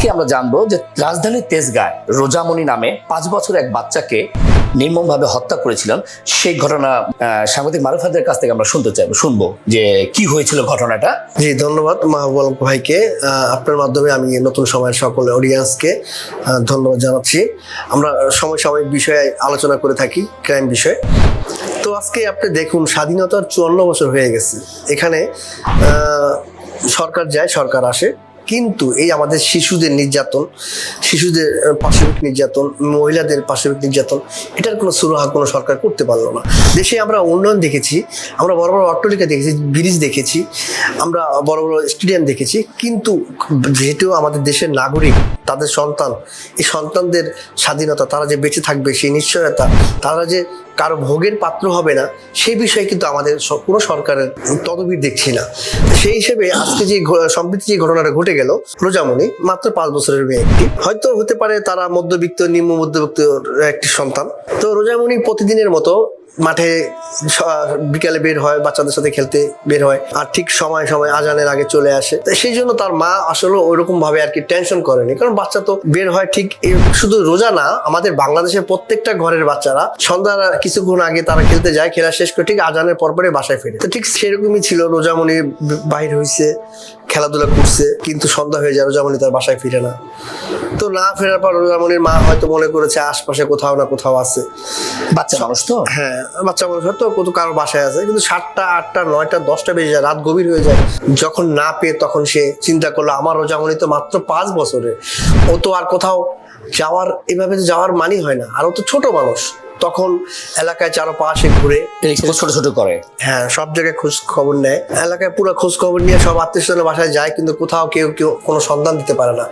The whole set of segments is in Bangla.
আজকে আমরা জানব যে রাজধানীর তেজগাঁয় রোজামণি নামে পাঁচ বছর এক বাচ্চাকে নির্মমভাবে হত্যা করেছিলেন। সেই ঘটনা সাংবাদিক মারুফাদের কাছ থেকে আমরা শুনতে চাইব, শুনব যে কি হয়েছিল ঘটনাটা। জি, ধন্যবাদ মাহবুব ভাইকে। আপনার মাধ্যমে আমি নতুন সময়ের সকল অডিয়েন্সকে ধন্যবাদ জানাচ্ছি। আমরা সময় সাময়িক বিষয়ে আলোচনা করে থাকি ক্রাইম বিষয়ে। তো আজকে আপনি দেখুন, স্বাধীনতার চুয়ান্ন বছর হয়ে গেছে। এখানে সরকার যায়, সরকার আসে। কিন্তু এই আমাদের শিশুদের নির্যাতন, শিশুদের পাশবিক নির্যাতন, মহিলাদের পাশবিক নির্যাতন, এটার কোনো সুরাহা কোনো সরকার করতে পারল না। দেশে আমরা উন্নয়ন দেখেছি, আমরা বড় বড় অট্টলিকা দেখেছি, ব্রিজ দেখেছি, আমরা বড় বড় স্টেডিয়াম দেখেছি, কিন্তু যেহেতু আমাদের দেশের নাগরিক তাদের সন্তান, এই সন্তানদের স্বাধীনতা, তারা যে বেঁচে থাকবে সেই নিশ্চয়তা, তারা যে কারও ভোগের পাত্র হবে না, সেই বিষয়ে কিন্তু আমাদের কোনো সরকারের তদবির দেখছি না। সেই হিসেবে আজকে যে সম্প্রতি যে ঘটনাটা ঘটে গেল, রোজামণি, মাত্র পাঁচ বছরের মেয়ে একটি। হয়তো হতে পারে তারা মধ্যবিত্ত নিম্ন মধ্যবিত্ত একটি সন্তান। তো রোজামণি প্রতিদিনের মতো মাঠে বিকালে বের হয় বাচ্চাদের সাথে খেলতে বের হয় আর ঠিক সময় সময় আজানের আগে চলে আসে। তো সেই জন্য তার মা আসলে ওইরকম ভাবে আর কি টেনশন করেনি। কারণ বাচ্চা তো বের হয় ঠিক শুধু রোজা না আমাদের বাংলাদেশের প্রত্যেকটা ঘরের বাচ্চারা সন্ধ্যার কিছুক্ষণ আগে তারা খেলতে যায় খেলা শেষ করে ঠিক আজানের পরপরে বাসায় ফেরে। তো ঠিক সেরকমই ছিল রোজামণি বাহির হয়েছে খেলাধুলা করছে কিন্তু সন্ধ্যা হয়ে যায় রোজামণি তার বাসায় ফিরে না। তো না ফেরার পর রোজামণির মা হয়তো মনে করেছে আশপাশে কোথাও না কোথাও আছে। বাচ্চা মানুষ তো? হ্যাঁ বাচ্চা মানুষ হয়তো কত কারও বাসায় আছে, কিন্তু সাতটা, আটটা, নয়টা, দশটা বেজে যায়, রাত গভীর হয়ে যায়। যখন না পেয়ে তখন সে চিন্তা করল আমার রোজামণি তো মাত্র পাঁচ বছরে ও তো আর কোথাও যাওয়ার, এভাবে যাওয়ার মানি হয় না। আর ও তো ছোট মানুষ। তখন এলাকায় চারপাশে ঘুরে ছোট ছোট করে। হ্যাঁ সব জায়গায় খোঁজ খবর নেয়। এলাকায় পুরো খোঁজ খবর নিয়ে সব আত্মীয় স্বজনের বাসায় যায় কিন্তু কোথাও কেউ কেউ কোনো সন্ধান দিতে পারে না।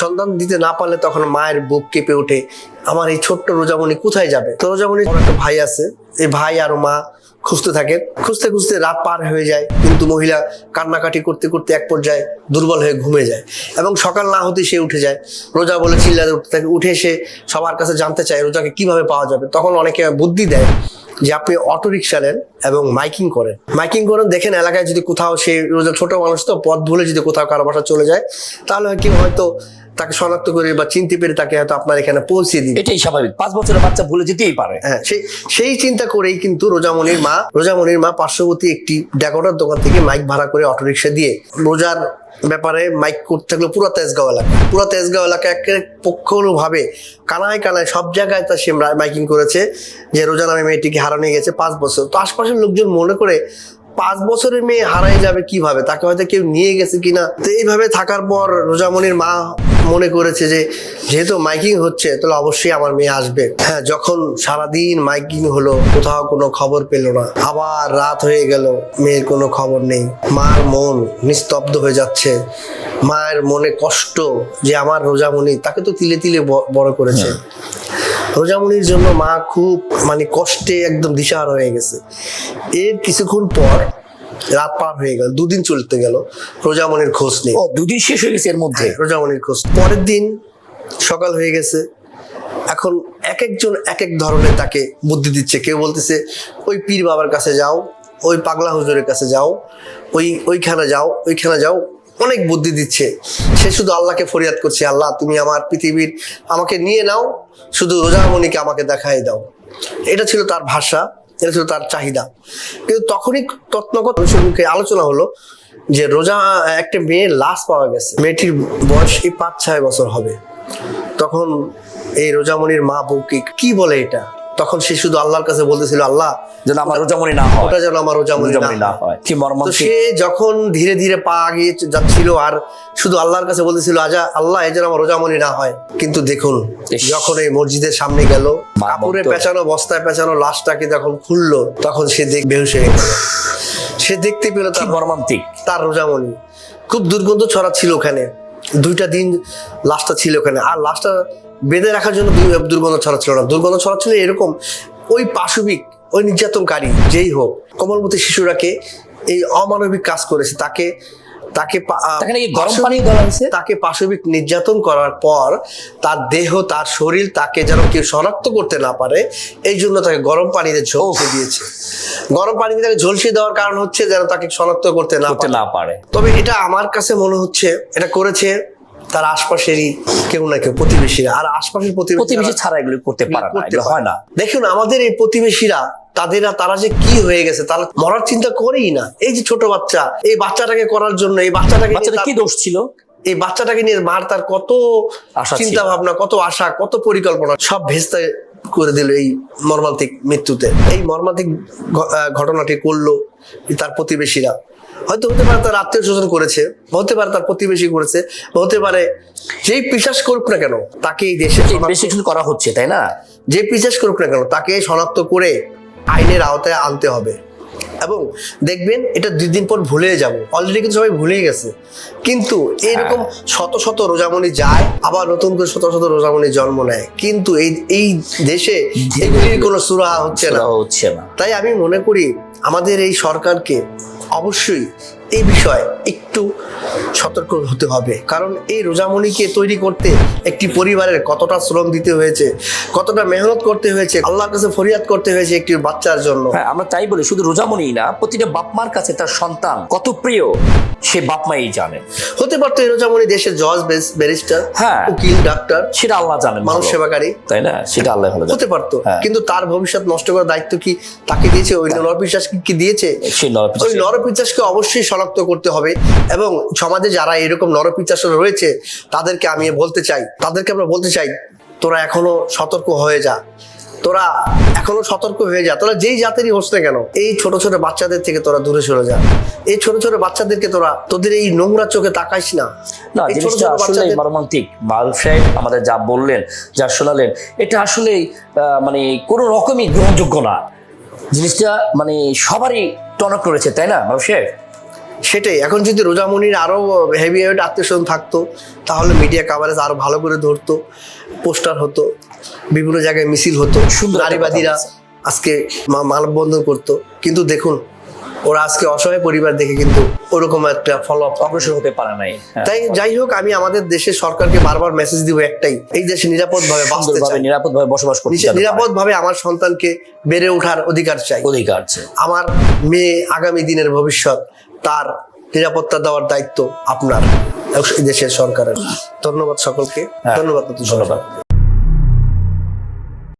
সন্ধান দিতে না পারলে তখন মায়ের বুক কেঁপে ওঠে। আমার এই ছোট্ট রোজামণি কোথায় যাবে? তো রোজামণি একটা ভাই আছে। এই ভাই আর মা খুঁজতে থাকেন। খুঁজতে খুঁজতে রাত পার হয়ে যায় কিন্তু মহিলা কান্নাকাটি করতে করতে এক পর্যায়ে দুর্বল হয়ে ঘুমে যায় এবং সকাল না হতে সে উঠে যায়। রোজা বলে চিল্লাতে উঠতে থাকে উঠে এসে সবার কাছে জানতে চায় রোজাকে কীভাবে পাওয়া যাবে। তখন অনেকে বুদ্ধি দেয় যে আপনি অটো রিক্সা নেন এবং মাইকিং করেন। মাইকিং করেন দেখেন এলাকায় যদি কোথাও সে রোজা ছোট মানুষ তো পথ ভুলে যদি কোথাও কারও বাসা চলে যায় তাহলে কেউ হয়তো তাকে শনাক্ত করে বা চিনতে পেরে তাকে হয়তো আপনার এখানে পৌঁছে দিবে। এটাই স্বাভাবিক পাঁচ বছরের বাচ্চা ভুলে যেতেই পারে। হ্যাঁ সেই সেই চিন্তা করেই কিন্তু রোজামণির মা রোজামণির মা পার্শ্ববর্তী একটি ডেকোটার দোকান থেকে মাইক ভাড়া করে অটোরিকশা দিয়ে রোজার ব্যাপারে মাইক করতে থাকল পুরো তেজগাঁও এলাকা। পুরো তেজগাঁও এলাকা একের পক্ষভাবে কানায় কানায় সব জায়গায় তা সে মাইকিং করেছে যে রোজা নামে মেয়েটিকে হারানো গেছে পাঁচ বছর। তো আশপাশের লোকজন মনে করে পাঁচ বছরের মেয়ে হারাই যাবে কীভাবে? তাকে হয়তো কেউ নিয়ে গেছে কিনা? তো এইভাবে থাকার পর রোজামণির মা মনে করেছে যে যেহেতু মাইকিং হচ্ছে তাহলে অবশ্যই আমার মেয়ে আসবে। হ্যাঁ যখন সারাদিন মাইকিং হলো কোথাও কোনো খবর পেল না। আবার রাত হয়ে গেল মেয়ের কোনো খবর নেই। মার মন নিস্তব্ধ হয়ে যাচ্ছে। মায়ের মনে কষ্ট যে আমার রোজামণি তাকে তো তিলে তিলে বড় করেছে। রোজামণির জন্য মা খুব মানে কষ্টে একদম দিশাহারা হয়ে গেছে। এর কিছুক্ষণ পর রাত পার হয়ে গেল দুদিন চলতে গেল রোজামণির খোঁজ নেই। ও দুদিন শেষ হয়ে গেছে এর মধ্যে? রোজামণির খোঁজ। পরের দিন সকাল হয়ে গেছে এখন এক একজন এক এক ধরনের তাকে বুদ্ধি দিচ্ছে। কেউ বলতেছে ওই পীর বাবার কাছে যাও ওই পাগলা হুজুরের কাছে যাও ওই ওইখানে যাও ওইখানে যাও। অনেক বুদ্ধি দিচ্ছে। সে শুধু আল্লাহকে ফরিয়াদ করছে আল্লাহ তুমি আমার পৃথিবীর আমাকে নিয়ে নাও শুধু রোজামণিকে আমাকে দেখাই দাও। এটা ছিল তার ভাষা। এটা ছিল তার চাহিদা। কিন্তু তখনই তত্নগত মুখে আলোচনা হলো যে রোজা একটা মেয়ের লাশ পাওয়া গেছে। মেয়েটির বয়স এই পাঁচ ছয় বছর হবে। তখন এই রোজামণির মা বউকে কি বলে এটা? তখন সে শুধু আল্লাহর কাছে বলতেছিল আল্লাহ যেন আমার রোজামণি না হয়। ওটা যেন আমার রোজামণি না হয়। কি তো সে যখন ধীরে ধীরে পা আগিয়ে যাচ্ছিল আর শুধু আল্লাহর কাছে বলতেছিল আজা আল্লাহ এই যেন আমার রোজামণি না হয়। কিন্তু দেখুন যখন এই মসজিদের সামনে গেল কাপড়ে পেঁচানো বস্তায় পেঁচানো লাশটাকে যখন খুললো তখন সে দেখ বেহুশ হয়ে গেল। সে দেখতে পেল তার মর্মান্তিক। তার রোজামণি খুব দুর্গন্ধ ছড়াচ্ছিল ওখানে। দুইটা দিন লাশটা ছিল ওখানে। আর লাশটা বেঁধে রাখার জন্য দুর্গন্ধ ছড়াচ্ছিল না। দুর্গন্ধ ছড়াচ্ছিল এরকম ওই পাশবিক ওই নির্যাতনকারী যেই হোক কমলমতি শিশুরাকে এই অমানবিক কাজ করেছে। তাকে তাকে গরম পানি দেওয়া হয়েছে? তাকে পাশবিক নির্যাতন করার পর তার দেহ তার শরীর তাকে যেন কেউ শনাক্ত করতে না পারে এই জন্য তাকে গরম পানিতে ঝলসে দিয়েছে। গরম পানিতে তাকে ঝলসে দেওয়ার কারণ হচ্ছে যেন তাকে শনাক্ত করতে না করতে না পারে। তবে এটা আমার কাছে মনে হচ্ছে এটা করেছে তার আশপাশেরই কেউ না কেউ প্রতিবেশীরা। আর আশপাশের প্রতিবেশী ছাড়া এগুলো করতে পারে না এগুলো হয় না। দেখুন আমাদের এই প্রতিবেশীরা তাদের তারা যে কি হয়ে গেছে তারা মরার চিন্তা করেই না। এই যে ছোট বাচ্চা এই বাচ্চাটাকে করার জন্য এই বাচ্চাটাকে কি দোষ ছিল? এই বাচ্চাটাকে নিয়ে মার তার কত আশা চিন্তা ভাবনা কত আশা কত পরিকল্পনা সব ভেস্তে করে দিল এই মর্মান্তিক মৃত্যুতে। এই মর্মান্তিক ঘটনাটি করল তার প্রতিবেশীরা। হয়তো হতে পারে তার আত্মীয় স্বজন করেছে হতে পারে তার প্রতিবেশী করেছে হতে পারে যেই বিশ্বাস করুক না কেন তাকে এই দেশে ইনভেস্টিগেশন করা হচ্ছে তাই না? যে বিশ্বাস করুক না কেন তাকে শনাক্ত করে আইনের আওতায় আনতে হবে। এবং দেখবেন এটা দুই দিন পর ভুলে যাব অলরেডি কিন্তু সবাই ভুলেই গেছে। কিন্তু এরকম শত শত রোজামণি যায় আবার নতুন করে শত শত রোজামণি জন্ম নেয়। কিন্তু এই এই দেশে এগুলির কোনো সুরাহা হচ্ছে না। হচ্ছে না। তাই আমি মনে করি আমাদের এই সরকারকে অবশ্যই এই বিষয়ে একটু সতর্ক হতে হবে। কারণ এই রোজামণিকে তৈরি করতে একটি পরিবারের কতটা শ্রম দিতে হয়েছে কতটা মেহনত করতে হয়েছে আল্লাহর কাছে ফরিয়াদ করতে হয়েছে একটি বাচ্চার জন্য। হ্যাঁ আমরা তাই বলি শুধু রোজামণি না প্রতিটা বাপ মার কাছে তার সন্তান কত প্রিয় সে বাপ মাই জানে। হতে পারতো এই রোজামণি দেশের জজ ব্যারিস্টার হ্যাঁ। উকিল ডাক্তার সেটা আল্লাহ জানেন মানুষ। সেবাকারী। তাই না? সেটা আল্লাহ ভালো হতে পারতো। হ্যাঁ। কিন্তু তার ভবিষ্যৎ নষ্ট করার দায়িত্ব কি তাকে দিয়েছে? ওই নরপিশ্বাস কি দিয়েছে? সেই নরপিশ্বাস- ওই নরপিচাসকে অবশ্যই শনাক্ত করতে হবে এবং সমাজে যারা এরকম নরপিচাস রয়েছে তাদেরকে আমি বলতে চাই তাদেরকে আমরা বলতে চাই তোরা এখনও সতর্ক হয়ে যা। তোরা এখনও সতর্ক হয়ে যা। তোরা যেই জাতেরই হোস না কেন এই ছোট ছোট বাচ্চাদের থেকে তোরা দূরে সরে যা। এই ছোট ছোট বাচ্চাদেরকে তোরা তোদের এই নোংরা চোখে তাকাইস না। না জিনিসটা ছোট মর্মান্তিক। মারুফ সাহেব আমাদের যা বললেন যা শোনালেন এটা আসলে মানে কোনো রকমই গ্রহণযোগ্য না। জিনিসটা মানে সবারই টনক রয়েছে তাই না মারুফ সাহেব? সেটাই। এখন যদি রোজামণির আরও হেভি হেভি আত্মীয় স্বজন থাকতো তাহলে মিডিয়া কাভারেজ আরও ভালো করে ধরতো পোস্টার হতো বিভিন্ন জায়গায় মিছিল হতো একটা নারীবাদীরা আজকে মানববন্ধন করতো। কিন্তু দেখুন ওরা আজকে অসহায় পরিবার দেখে কিন্তু ওরকম একটা ফলো আপ অগ্রসর হতে পারে নাই। হ্যাঁ। তাই যাই হোক আমি আমাদের দেশের সরকারকে বারবার মেসেজ দিব একটাই এই দেশে নিরাপদ ভাবে বাঁচতে চাই। নিরাপদভাবে বসবাস করতে নিরাপদ ভাবে আমার সন্তানকে বেড়ে ওঠার অধিকার চাই। অধিকার আমার মেয়ে আগামী দিনের ভবিষ্যৎ তার নিরাপত্তা দেওয়ার দায়িত্ব আপনার দেশের সরকারের। ধন্যবাদ সকলকে। হ্যাঁ, ধন্যবাদ ধন্যবাদ।